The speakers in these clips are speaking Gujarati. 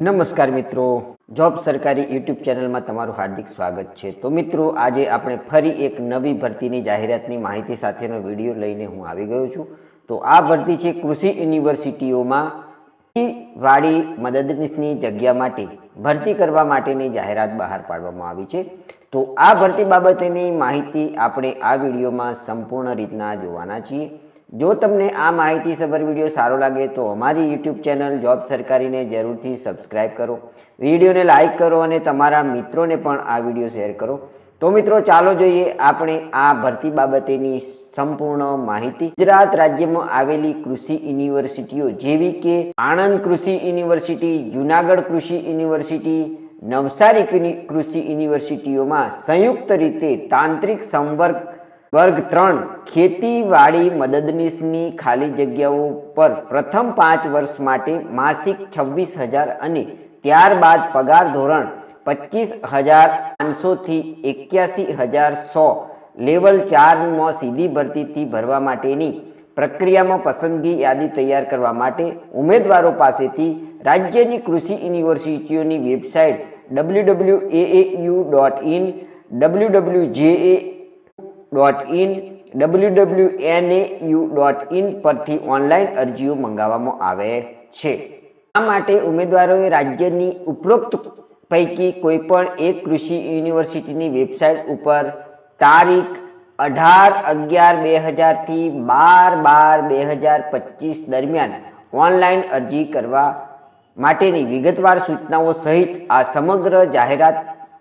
નમસ્કાર મિત્રો, જોબ સરકારી યુટ્યુબ ચેનલમાં તમારું હાર્દિક સ્વાગત છે. તો મિત્રો, આજે આપણે ફરી એક નવી ભરતીની જાહેરાતની માહિતી સાથેનો વીડિયો લઈને હું આવી ગયો છું. તો આ ભરતી છે કૃષિ યુનિવર્સિટીઓમાં વાળી મદદનીશની જગ્યા માટે ભરતી કરવા માટેની જાહેરાત બહાર પાડવામાં આવી છે. તો આ ભરતી બાબતેની માહિતી આપણે આ વિડીયોમાં સંપૂર્ણ રીતના જોવાના છીએ. જો તમને આ માહિતી સભર વીડિયો સારો લાગે તો અમારી યુટ્યુબ ચેનલ જોબ સરકારીને જરૂરથી સબસ્ક્રાઇબ કરો. વિડીયોને લાઇક કરો અને તમારા મિત્રોને પણ આ વીડિયો શેર કરો. તો મિત્રો, ચાલો જોઈએ આપણે આ ભરતી બાબતેની સંપૂર્ણ માહિતી. ગુજરાત રાજ્યમાં આવેલી કૃષિ યુનિવર્સિટીઓ જેવી કે આણંદ કૃષિ યુનિવર્સિટી, જુનાગઢ કૃષિ યુનિવર્સિટી, નવસારી કૃષિ યુનિવર્સિટીઓમાં સંયુક્ત રીતે તાંત્રિક સંવર્ગ વર્ગ ત્રણ, ખેતીવાડી મદદનીશની ખાલી જગ્યાઓ પર પ્રથમ પાંચ વર્ષ માટે માસિક છવ્વીસ હજાર અને ત્યારબાદ પગાર ધોરણ પચીસ હજાર પાંચસોથી એક્યાસી હજાર સો. લેવલ ચારમાં સીધી ભરતીથી ભરવા માટેની પ્રક્રિયામાં પસંદગી યાદી તૈયાર કરવા માટે ઉમેદવારો પાસેથી રાજ્યની કૃષિ યુનિવર્સિટીઓની website W W A U dot in, W W JA dot in W W NAU dot in પરથી ઓનલાઈન અરજીઓ મંગાવવામાં આવે છે. આ માટે ઉમેદવારોએ રાજ્યની ઉપરોક્ત પૈકી કોઈપણ એક કૃષિ યુનિવર્સિટીની વેબસાઇટ ઉપર તારીખ અઢાર અગિયાર બે હજારથી બાર બાર બે હજાર પચીસ દરમિયાન ઓનલાઈન અરજી કરવા માટેની વિગતવાર સૂચનાઓ સહિત આ સમગ્ર જાહેરાત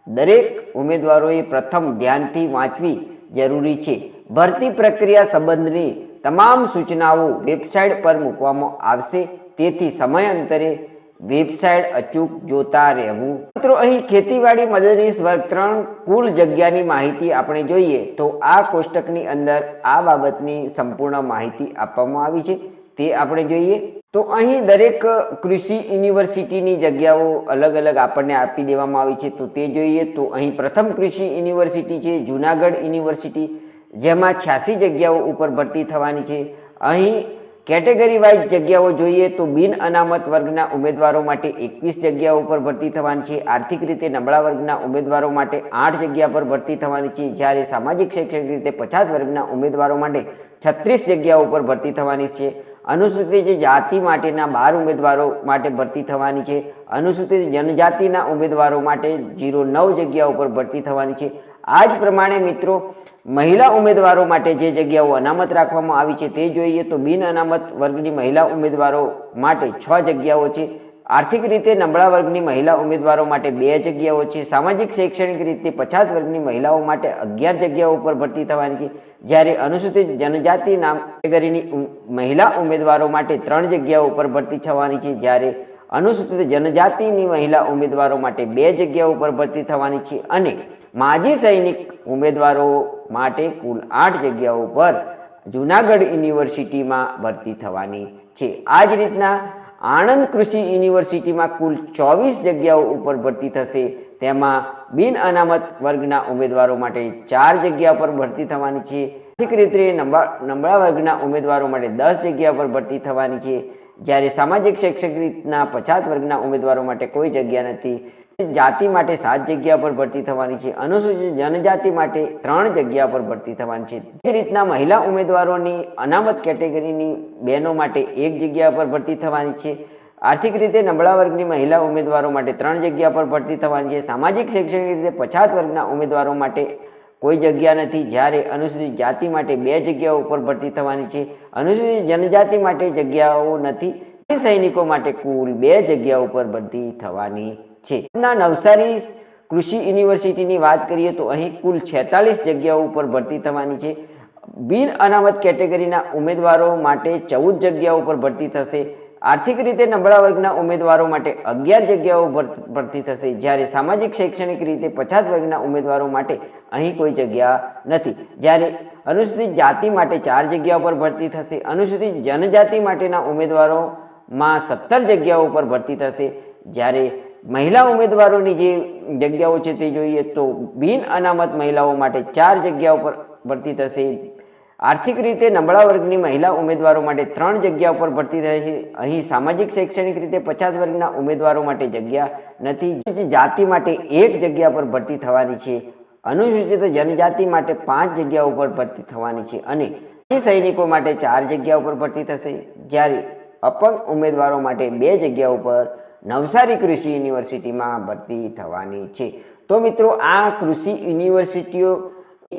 દરેક ઉમેદવારોએ પ્રથમ ધ્યાનથી વાંચવી જરૂરી છે. ભરતી પ્રક્રિયા સંબંધની તમામ સૂચનાઓ વેબસાઇટ પર મૂકવામાં આવશે. તેથી સમયાંતરે વેબસાઇટ અચૂક જોતા રહેવું. મિત્રો, અહીં ખેતીવાડી મદદનીશ વર્ગ ત્રણ કુલ જગ્યાની માહિતી આપણે જોઈએ તો આ કોષ્ટકની અંદર આ બાબતની સંપૂર્ણ માહિતી આપવામાં આવી છે. તે આપણે જોઈએ. તો અહીં દરેક કૃષિ યુનિવર્સિટીની જગ્યાઓ અલગ અલગ આપણને આપી દેવામાં આવી છે. તો તે જોઈએ તો અહીં પ્રથમ કૃષિ યુનિવર્સિટી છે, જુનાગઢ યુનિવર્સિટી, જેમાં છ્યાસી જગ્યાઓ ઉપર ભરતી થવાની છે. અહીં કેટેગરી વાઇઝ જગ્યાઓ જોઈએ તો બિન અનામત વર્ગના ઉમેદવારો માટે એકવીસ જગ્યાઓ ઉપર ભરતી થવાની છે. આર્થિક રીતે નબળા વર્ગના ઉમેદવારો માટે આઠ જગ્યા પર ભરતી થવાની છે. જ્યારે સામાજિક શૈક્ષણિક રીતે પચાસ વર્ગના ઉમેદવારો માટે છત્રીસ જગ્યાઓ ઉપર ભરતી થવાની છે. અનુસૂચિત જાતિ માટેના બાર ઉમેદવારો માટે ભરતી થવાની છે. અનુસૂચિત જનજાતિના ઉમેદવારો માટે જીરો નવ જગ્યા ઉપર ભરતી થવાની છે. આ જ પ્રમાણે મિત્રો, મહિલા ઉમેદવારો માટે જે જગ્યાઓ અનામત રાખવામાં આવી છે તે જોઈએ તો બિન અનામત વર્ગની મહિલા ઉમેદવારો માટે છ જગ્યાઓ છે. આર્થિક રીતે નબળા વર્ગની મહિલા ઉમેદવારો માટે બે જગ્યાઓ છે. સામાજિક, શૈક્ષણિક રીતે પછાત વર્ગની મહિલાઓ માટે અગિયાર જગ્યાઓ ઉપર ભરતી થવાની છે. જ્યારે અનુસૂચિત જનજાતિ નામ કેટેગરીની મહિલા ઉમેદવારો માટે ત્રણ જગ્યાઓ ઉપર ભરતી થવાની છે. જ્યારે અનુસૂચિત જનજાતિની મહિલા ઉમેદવારો માટે બે જગ્યાઓ ઉપર ભરતી થવાની છે અને માજી સૈનિક ઉમેદવારો માટે કુલ આઠ જગ્યાઓ પર જુનાગઢ યુનિવર્સિટીમાં ભરતી થવાની છે. આ જ રીતના આણંદ કૃષિ યુનિવર્સિટીમાં કુલ ચોવીસ જગ્યાઓ ઉપર ભરતી થશે. તેમાં બિન અનામત વર્ગના ઉમેદવારો માટે ચાર જગ્યા પર ભરતી થવાની છે. આર્થિક રીતે નબળા વર્ગના ઉમેદવારો માટે દસ જગ્યા પર ભરતી થવાની છે. જ્યારે સામાજિક શૈક્ષણિક રીતના પછાત વર્ગના ઉમેદવારો માટે કોઈ જગ્યા નથી. જાતિ માટે સાત જગ્યા પર ભરતી થવાની છે. અનુસૂચિત જનજાતિ માટે ત્રણ જગ્યા પર ભરતી થવાની છે. તે રીતના મહિલા ઉમેદવારોની અનામત કેટેગરીની બહેનો માટે એક જગ્યા પર ભરતી થવાની છે. આર્થિક રીતે નબળા વર્ગની મહિલા ઉમેદવારો માટે ત્રણ જગ્યા પર ભરતી થવાની છે. સામાજિક શૈક્ષણિક રીતે પછાત વર્ગના ઉમેદવારો માટે કોઈ જગ્યા નથી. જ્યારે અનુસૂચિત જાતિ માટે બે જગ્યાઓ ઉપર ભરતી થવાની છે. અનુસૂચિત જનજાતિ માટે જગ્યાઓ નથી. સૈનિકો માટે કુલ બે જગ્યા ઉપર ભરતી થવાની છે. ના નવસારી કૃષિ યુનિવર્સિટીની વાત કરીએ તો અહીં કુલ છેતાલીસ જગ્યાઓ ઉપર ભરતી થવાની છે. બિન અનામત કેટેગરીના ઉમેદવારો માટે ચૌદ જગ્યાઓ ઉપર ભરતી થશે. આર્થિક રીતે નબળા વર્ગના ઉમેદવારો માટે અગિયાર જગ્યાઓ ભર- ભરતી થશે. જ્યારે સામાજિક શૈક્ષણિક રીતે પછાત વર્ગના ઉમેદવારો માટે અહીં કોઈ જગ્યા નથી. જ્યારે અનુસૂચિત જાતિ માટે ચાર જગ્યા પર ભરતી થશે. અનુસૂચિત જનજાતિ માટેના ઉમેદવારોમાં સત્તર જગ્યાઓ પર ભરતી થશે. જ્યારે મહિલા ઉમેદવારોની જે જગ્યાઓ છે તે જોઈએ તો બિન અનામત મહિલાઓ માટે ચાર જગ્યાઓ પર ભરતી થશે. આર્થિક રીતે નબળા વર્ગની મહિલા ઉમેદવારો માટે ત્રણ જગ્યા ઉપર ભરતી થાય છે અહીં સામાજિક, શૈક્ષણિક રીતે પચાસ વર્ગના ઉમેદવારો માટે જગ્યા નથી. જાતિ માટે એક જગ્યા પર ભરતી થવાની છે. અનુસૂચિત જનજાતિ માટે પાંચ જગ્યા ઉપર ભરતી થવાની છે અને સૈનિકો માટે ચાર જગ્યા ઉપર ભરતી થશે. જ્યારે અપંગ ઉમેદવારો માટે બે જગ્યા ઉપર નવસારી કૃષિ યુનિવર્સિટીમાં ભરતી થવાની છે. તો મિત્રો, આ કૃષિ યુનિવર્સિટીઓ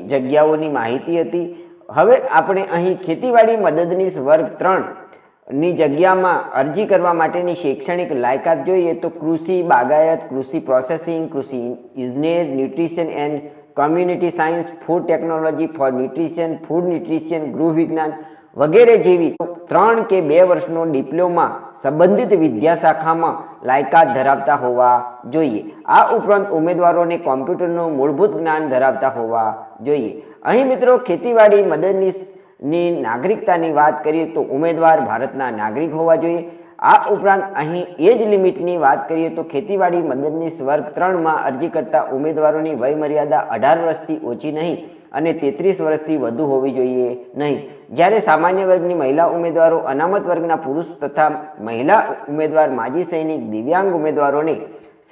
જગ્યાઓની માહિતી હતી. હવે આપણે અહીં ખેતીવાડી મદદનીશ વર્ગ ત્રણની જગ્યામાં અરજી કરવા માટેની શૈક્ષણિક લાયકાત જોઈએ તો કૃષિ બાગાયત, કૃષિ પ્રોસેસિંગ, કૃષિ ઇજનેર, nutrition and community science, food technology for nutrition, food nutrition, ગૃહ વિજ્ઞાન વગેરે જેવી ત્રણ કે બે વર્ષનો ડિપ્લોમા સંબંધિત વિદ્યાશાખામાં લાયકાત ધરાવતા હોવા જોઈએ. આ ઉપરાંત ઉમેદવારોને કોમ્પ્યુટરનું મૂળભૂત જ્ઞાન ધરાવતા હોવા જોઈએ. અહીં મિત્રો, ખેતીવાડી મદદનીશની નાગરિકતાની વાત કરીએ તો ઉમેદવાર ભારતના નાગરિક હોવા જોઈએ. આ ઉપરાંત અહીં એજ લિમિટની વાત કરીએ તો ખેતીવાડી મદદનીશ વર્ગ ત્રણમાં અરજી કરતા ઉમેદવારોની વયમર્યાદા અઢાર વર્ષથી ઓછી નહીં. અને તેત્રીસ વર્ષથી વધુ હોવી જોઈએ નહીં. જ્યારે સામાન્ય વર્ગની મહિલા ઉમેદવારો, અનામત વર્ગના પુરુષ તથા મહિલા ઉમેદવાર, માજી સૈનિક, દિવ્યાંગ ઉમેદવારોને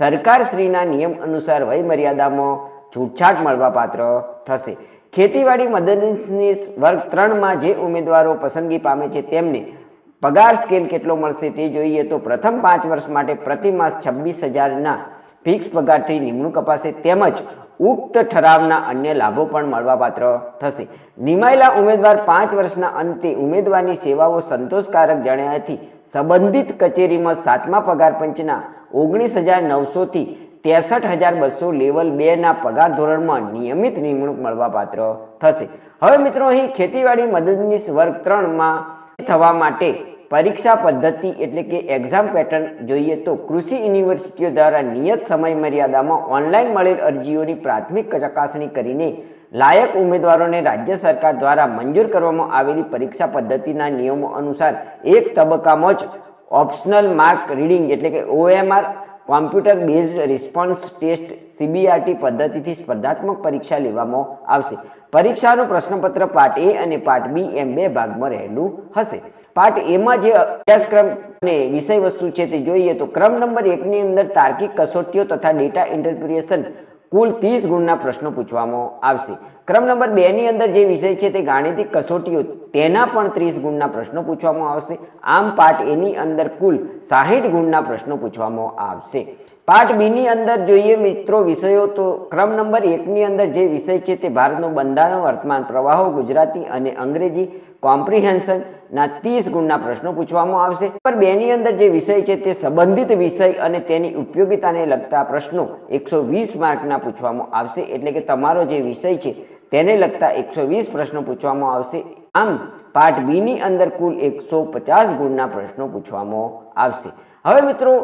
સરકારશ્રીના નિયમ અનુસાર વયમર્યાદામાં છૂટછાટ મળવાપાત્ર થશે. ખેતીવાડી મદદનીશની વર્ગ ત્રણમાં જે ઉમેદવારો પસંદગી પામે છે તેમને પગાર સ્કેલ કેટલો મળશે તે જોઈએ તો પ્રથમ પાંચ વર્ષ માટે પ્રતિ માસ છવ્વીસ હજારના ફિક્સ પગારથી નિમણૂક અપાશે તેમજ ઉક્ત ઠરાવના અન્ય લાભો પણ મળવાપાત્ર થશે. નિમાયેલા ઉમેદવાર પાંચ વર્ષના અંતે ઉમેદવારની સેવાઓ સંતોષકારક જણાયાથી સંબંધિત કચેરીમાં સાતમા પગાર પંચના ઓગણીસ હજાર નવસોથી ત્રેસઠ હજાર બસો લેવલ બેના પગાર ધોરણમાં નિયમિત નિમણૂક મળવાપાત્ર થશે. હવે મિત્રો અહીં ખેતીવાડી મદદનીશ વર્ગ ત્રણમાં થવા માટે પરીક્ષા પદ્ધતિ એટલે કે એક્ઝામ પેટર્ન જોઈએ તો કૃષિ યુનિવર્સિટીઓ દ્વારા નિયત સમય મર્યાદામાં ઓનલાઈન મળેલ અરજીઓની પ્રાથમિક ચકાસણી કરીને લાયક ઉમેદવારોને રાજ્ય સરકાર દ્વારા મંજૂર કરવામાં આવેલી પરીક્ષા પદ્ધતિના નિયમો અનુસાર એક તબક્કામાં જ ઓપ્શનલ માર્ક રીડિંગ એટલે કે OMR computer based response test CBRT પદ્ધતિથી સ્પર્ધાત્મક પરીક્ષા લેવામાં આવશે. પરીક્ષાનું પ્રશ્નપત્ર પાર્ટ એ અને પાર્ટ બી એમ બે ભાગમાં રહેલું હશે. પાર્ટ એમાં જે અભ્યાસક્રમ અને વિષય વસ્તુ છે તે જોઈએ તો ક્રમ નંબર એકની અંદર તાર્કિક કસોટીઓ તથા ડેટા ઇન્ટરપ્રિએશન કુલ ત્રીસ ગુણના પ્રશ્નો પૂછવામાં આવશે. ક્રમ નંબર બેની અંદર જે વિષય છે તે ગાણિતિક કસોટીઓ તેના પણ ત્રીસ ગુણના પ્રશ્નો પૂછવામાં આવશે. આમ પાઠ એની અંદર કુલ સાહીઠ ગુણના પ્રશ્નો પૂછવામાં આવશે. પાર્ટ બીની અંદર જોઈએ મિત્રો વિષયો તો ક્રમ નંબર એકની અંદર જે વિષય છે તે ભારતનું બંધારણ, વર્તમાન પ્રવાહો, ગુજરાતી અને અંગ્રેજી કોમ્પ્રિહેન્શનના ત્રીસ ગુણના પ્રશ્નો પૂછવામાં આવશે. નંબર બેની અંદર જે વિષય છે તે સંબંધિત વિષય અને તેની ઉપયોગિતાને લગતા પ્રશ્નો એકસો વીસ માર્કના પૂછવામાં આવશે. એટલે કે તમારો જે વિષય છે તેને લગતા એકસો વીસ પ્રશ્નો પૂછવામાં આવશે. આમ પાર્ટ બીની અંદર કુલ એકસો પચાસ ગુણના પ્રશ્નો પૂછવામાં આવશે. હવે મિત્રો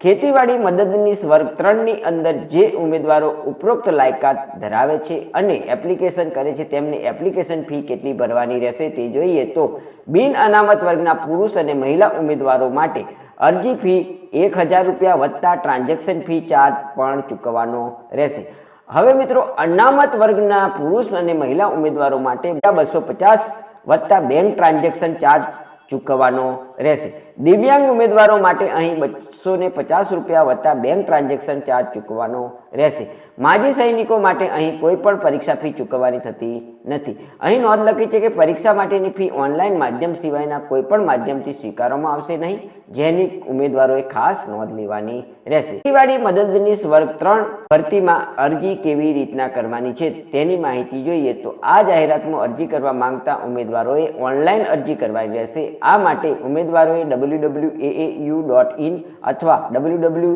ખેતીવાડી મદદનીશ વર્ગ ત્રણની અંદર જે ઉમેદવારો ઉપરોક્ત લાયકાત ધરાવે છે અને એપ્લિકેશન કરે છે, તેમને એપ્લિકેશન ફી કેટલી ભરવાની રહેશે તે જોઈએ તો બિન અનામત વર્ગના પુરુષ અને મહિલા ઉમેદવારો માટે અરજી ફી એક હજાર રૂપિયા વત્તા ટ્રાન્ઝેક્શન ફી ચાર્જ પણ ચૂકવવાનો રહેશે. હવે મિત્રો, અનામત વર્ગના પુરુષ અને મહિલા ઉમેદવારો માટે બસો પચાસ વત્તા બેંક ટ્રાન્ઝેક્શન ચાર્જ ચૂકવવાનો રહેશે. દિવ્યાંગ ઉમેદવારો માટે અહીં બસો ને પચાસ રૂપિયા વત્તા બેંક ટ્રાન્ઝેક્શન ચાર્જ ચૂકવવાનો રહેશે. માજી સૈનિકો માટે અહીં કોઈ પણ પરીક્ષા ફી ચૂકવવાની થતી નથી. અહીં નોંધ લખી છે કે પરીક્ષા માટેની ફી ઓનલાઈન માધ્યમ સિવાયના કોઈ પણ માધ્યમથી સ્વીકારવામાં આવશે નહીં. જેની ઉમેદવારોએ ખાસ નોંધ લેવાની રહેશે. ખેતીવાડી મદદનીશ વર્ગ ત્રણ ભરતીમાં અરજી કેવી રીતના કરવાની છે તેની માહિતી જોઈએ તો આ જાહેરાતમાં અરજી કરવા માંગતા ઉમેદવારોએ ઓનલાઈન અરજી કરવાની રહેશે. આ માટે ઉમેદવારોએ W W A U dot in અથવા W W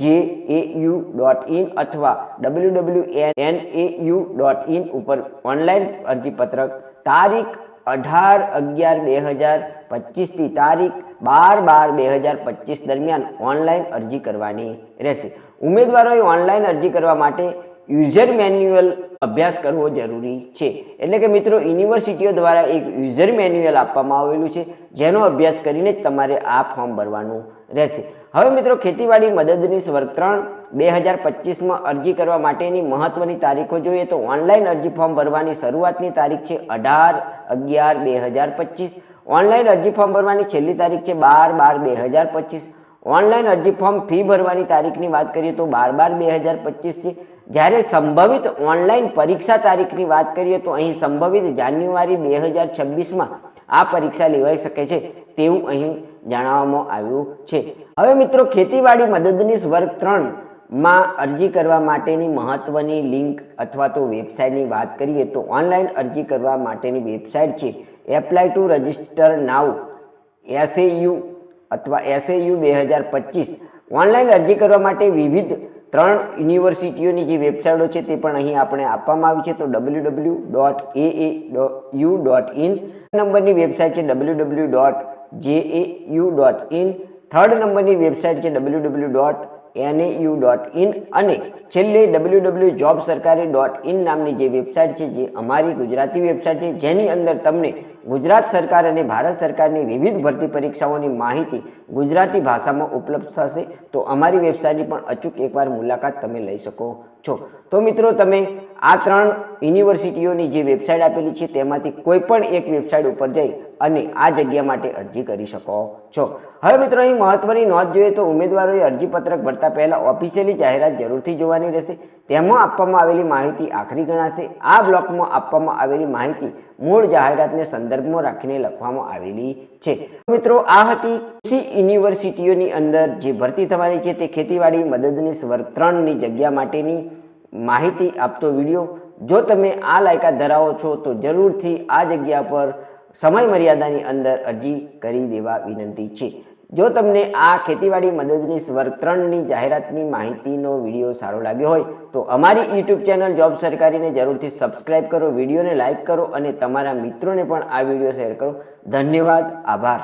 J A U dot in અથવા W W N A U dot in ઉપર ઓનલાઈન અરજીપત્રક તારીખ અઢાર અગિયાર બે હજાર પચીસથી તારીખ બાર બાર બે હજાર પચીસ દરમિયાન ઓનલાઈન અરજી કરવાની રહેશે. ઉમેદવારોએ ઓનલાઈન અરજી કરવા માટે યુઝર મેન્યુઅલ અભ્યાસ કરવો જરૂરી છે. એટલે કે મિત્રો યુનિવર્સિટીઓ દ્વારા એક યુઝર મેન્યુઅલ આપવામાં આવેલું છે, જેનો અભ્યાસ કરીને જ તમારે આ ફોર્મ ભરવાનું રહેશે. હવે મિત્રો, ખેતીવાડી મદદનીશ વર્ગ ત્રણ, બે હજાર પચીસમાં અરજી કરવા માટેની મહત્વની તારીખો જોઈએ તો ઓનલાઈન અરજી ફોર્મ ભરવાની શરૂઆતની તારીખ છે અઢાર અગિયાર બે હજાર પચીસ. ઓનલાઈન અરજી ફોર્મ ભરવાની છેલ્લી તારીખ છે બાર બાર બે હજાર પચીસ. ઓનલાઈન અરજી ફોર્મ ફી ભરવાની તારીખની વાત કરીએ તો બાર બાર બે હજાર પચીસ છે. જ્યારે સંભવિત ઓનલાઈન પરીક્ષા તારીખની વાત કરીએ તો અહીં સંભવિત જાન્યુઆરી બે હજાર છવ્વીસમાં આ પરીક્ષા લેવાઈ શકે છે તેવું અહીં જણાવવામાં આવ્યું છે. હવે મિત્રો, ખેતીવાડી મદદનીશ વર્ગ ત્રણમાં અરજી કરવા માટેની મહત્વની લિંક અથવા તો વેબસાઇટની વાત કરીએ તો ઓનલાઈન અરજી કરવા માટેની વેબસાઇટ છે. Apply to register now SAU અથવા એસએયુ બે હજાર પચીસ. ઓનલાઈન અરજી કરવા માટે વિવિધ ત્રણ યુનિવર્સિટીઓની જે વેબસાઇટો છે તે પણ અહીં આપણે આપવામાં આવી છે, તો W W dot A A U dot in નંબરની વેબસાઇટ છે W W dot J A U dot in third નંબરની વેબસાઇટ છે W W dot NAU dot in અને છેલ્લે W W job sarkari dot in નામની જે વેબસાઇટ છે, જે અમારી ગુજરાતી વેબસાઇટ છે, જેની અંદર તમને ગુજરાત સરકાર અને ભારત સરકારની વિવિધ ભરતી પરીક્ષાઓની માહિતી ગુજરાતી ભાષામાં ઉપલબ્ધ થશે તો અમારી વેબસાઇટની પણ અચૂક એકવાર મુલાકાત તમે લઈ શકો. છો. તો મિત્રો, તમે આ ત્રણ યુનિવર્સિટીઓની જે વેબસાઇટ આપેલી છે, તેમાંથી કોઈ પણ એક વેબસાઇટ ઉપર જઈ અને આ જગ્યા માટે અરજી કરી શકો છો. હવે મિત્રો, અહીં મહત્વની નોંધ જોઈએ તો ઉમેદવારોએ અરજીપત્રક ભરતા પહેલાં ઓફિશિયલી જાહેરાત જરૂરથી જોવાની રહેશે. તેમાં આપવામાં આવેલી માહિતી આખરી ગણાશે. આ બ્લોકમાં આપવામાં આવેલી માહિતી મૂળ જાહેરાતને સંદર્ભમાં રાખીને લખવામાં આવેલી છે. મિત્રો, આ હતી કૃષિ યુનિવર્સિટીઓની અંદર જે ભરતી થવાની છે તે ખેતીવાડી મદદનીશ વર્ગ ત્રણની જગ્યા માટેની માહિતી આપતો વીડિયો. જો તમે આ લાયકાત ધરાવો છો, તો જરૂરથી આ જગ્યા પર સમય મર્યાદાની અંદર અરજી કરી દેવા વિનંતી છે. જો તમને આ ખેતીવાડી મદદનીશ વર્ગ ત્રણની જાહેરાતની માહિતીનો વીડિયો સારો લાગ્યો હોય, તો અમારી યુટ્યુબ ચેનલ જોબ સરકારીને જરૂરથી સબસ્ક્રાઈબ કરો, વિડીયોને લાઇક કરો અને તમારા મિત્રોને પણ આ વીડિયો શેર કરો. ધન્યવાદ, આભાર.